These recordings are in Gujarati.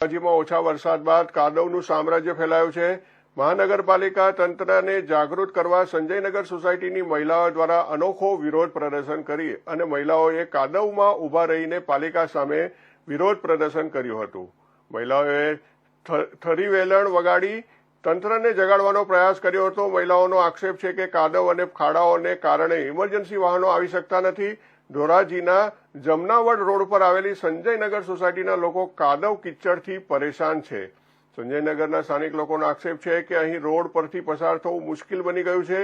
રાજ્યમાં ઓછા વરસાદ બાદ કાદવનું સામ્રાજ્ય ફેલાયું છે. મહાનગરપાલિકા તંત્રને જાગૃત કરવા સંજયનગર સોસાયટીની મહિલાઓ દ્વારા અનોખો વિરોધ પ્રદર્શન કરી અને મહિલાઓએ કાદવમાં ઊભા રહીને પાલિકા સામે વિરોધ પ્રદર્શન કર્યું હતું. મહિલાઓએ થરી વેલણ વગાડી તંત્રને જગાડવાનો પ્રયાસ કર્યો હતો. મહિલાઓનો આક્ષેપ છે કે કાદવ અને ખાડાઓને કારણે ઇમરજન્સી વાહનો આવી શકતા નથી. ધોરાજીના જમનાવડ રોડ પર આવેલી સંજયનગર સોસાયટીના લોકો કાદવ કિચડથી પરેશાન છે. સંજયનગરના સ્થાનિક લોકોનો આક્ષેપ છે કે અહીં રોડ પરથી પસાર થવું મુશ્કેલ બની ગયું છે.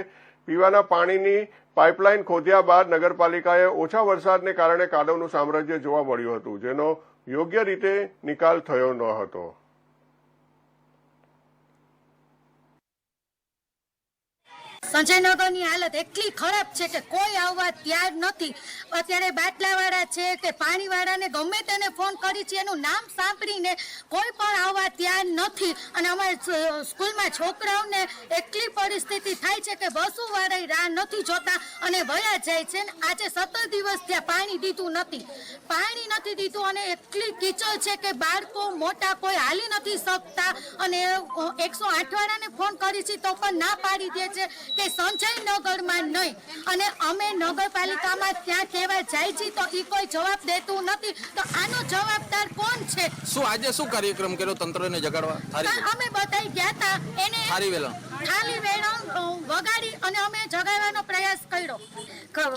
પીવાના પાણીની પાઇપલાઇન ખોદ્યા બાદ નગરપાલિકાએ ઓછા વરસાદને કારણે કાદવનું સામ્રાજ્ય જોવા મળ્યું હતું, જેનો યોગ્ય રીતે નિકાલ થયો ન હતો. સંજયનગરની હાલત એટલી ખરાબ છે કે કોઈ આવવા તૈયાર નથી. અત્યારે બાટલાવાળા છે કે પાણીવાળાને ગમે તેને ફોન કરી છે, એનું નામ સાંભળીને કોઈ પણ આવવા તૈયાર નથી. અને અમારે સ્કૂલમાં છોકરાઓને એટલી પરિસ્થિતિ થાય છે કે બસો વાળા રાહ નથી જોતા અને વયા જાય છે આજે સત્તર દિવસ ત્યાં પાણી દીધું નથી. પાણી નથી દીધું અને એટલી કીચડ છે કે બાળકો મોટા કોઈ હાલી નથી શકતા. અને એકસો આઠવાડાને ફોન કરી છે તો પણ ના પાડી દે છે કે સંજયનગરમાં નહીં. અને અમે નગરપાલિકામાં ત્યાં કહેવા જાય છે તો એ કોઈ જવાબ દેતું નથી. તો આનો જવાબદાર કોણ છે? શું આજે શું કાર્યક્રમ કર્યો તંત્રને જગાડવા? અમે બતાવી ગયા હતા એને થારી વેલણ ખાલી વેળા વગાડી અને અમે જગાવવાનો પ્રયાસ કર્યો.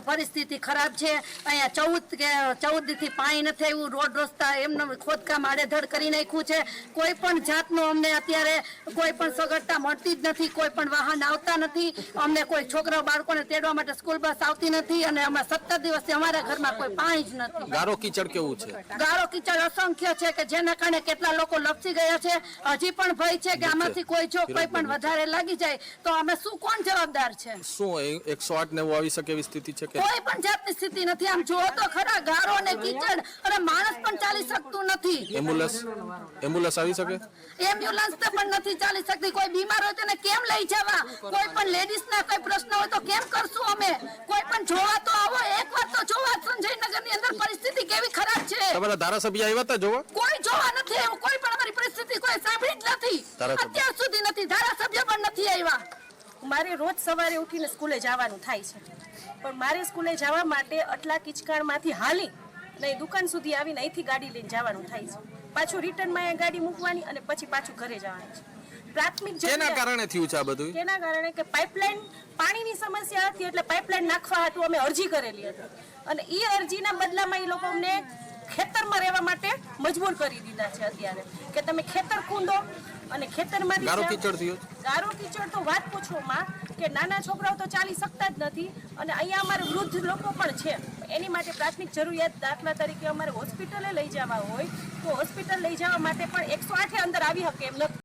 પરિસ્થિતિ ખરાબ છે. અહીંયા ચૌદ કે ચૌદથી પાણી નથી આવ્યું રોડ રસ્તા એમને ખોદકામ આડેધડ કરી નાખ્યું છે. કોઈ પણ જાતનું અમને અત્યારે કોઈ પણ સગવડતા મળતી જ નથી કોઈ પણ વાહન આવતા નથી. અમને કોઈ છોકરા બાળકોને તેડવા માટે સ્કૂલ બસ આવતી નથી અને અમે સત્તર દિવસથી અમારા ઘરમાં કોઈ પાણી જ નથી. ગારો કીચડ કેવું છે? ગારો કીચડ અસંખ્ય છે કે જેના કારણે કેટલા લોકો લપસી ગયા છે. હજી પણ ભય છે કે આમાંથી કોઈ જો કોઈ પણ વધારે લાગી જાય તો અમે શું કોણ જવાબદાર છે? શું એકસો આઠ નેવું આવી શકે એવી સ્થિતિ છે કે? કોઈ પણ જાતની સ્થિતિ નથી. આમ જુઓ તો ખરા ગારો ને કીચડ અને માણસ પણ ચાલી શકતું નથી. એમ્બ્યુલન્સ એમ્બ્યુલન્સ આવી શકે? એમ્બ્યુલન્સ તો પણ નથી ચાલી શકતી. કોઈ બીમાર હોય તેને કેમ લઈ જવા? કોઈ પણ લેડીઝ ના કોઈ પ્રશ્ન હોય તો કેમ કરશું અમે? કોઈ પણ જોવા તો આવો. એક વાર તો જોવા સંજયનગરની અંદર પરિસ્થિતિ કેવી ખરાબ છે? તમારા ધારાસભ્ય આવ્યા હતા જોવા? કોઈ જોવા નથી એવું કોઈ પણ અમારી પરિસ્થિતિ કોઈ સાંભળી જ નથી. અત્યાર સુધી નથી. ધારાસભ્ય પણ આવ્યા. મારે રોજ સવારે ઉઠીને સ્કૂલે જવાનું થાય છે. પણ મારે સ્કૂલે જવા માટે આટલા કિચકાણમાંથી હાલી ને દુકાન સુધી આવીને અહીંથી ગાડી લઈને જવાનું થાય છે. પાછું રિટર્નમાં અહીંયા ગાડી મૂકવાની અને પછી પાછું ઘરે જવાનું છે. પ્રાથમિક કેના કારણે થયું છે આ બધું? કેના કારણે કે પાઇપલાઇન પાણીની સમસ્યા હતી એટલે પાઇપલાઇન નાખવા હતું અમે અરજી કરેલી હતી. અને એ અરજીના બદલામાં એ લોકો અમને ખેતરમાં રહેવા માટે મજબૂર કરી દીધા છે અત્યારે. કે તમે ખેતર કૂંદો અને ખેતરમાંથી ગારો કીચડ થયો ગારો કીચડ તો વાત પૂછો માં કે નાના છોકરાઓ તો ચાલી શકતા જ નથી અને અહીંયા અમારે વૃદ્ધ લોકો પણ છે. એની માટે પ્રાથમિક જરૂરિયાત દાખલા તરીકે અમારે હોસ્પિટલે લઈ જવા હોય તો હોસ્પિટલ લઈ જવા માટે પણ એકસો આઠે અંદર આવી શકે એમ નથી.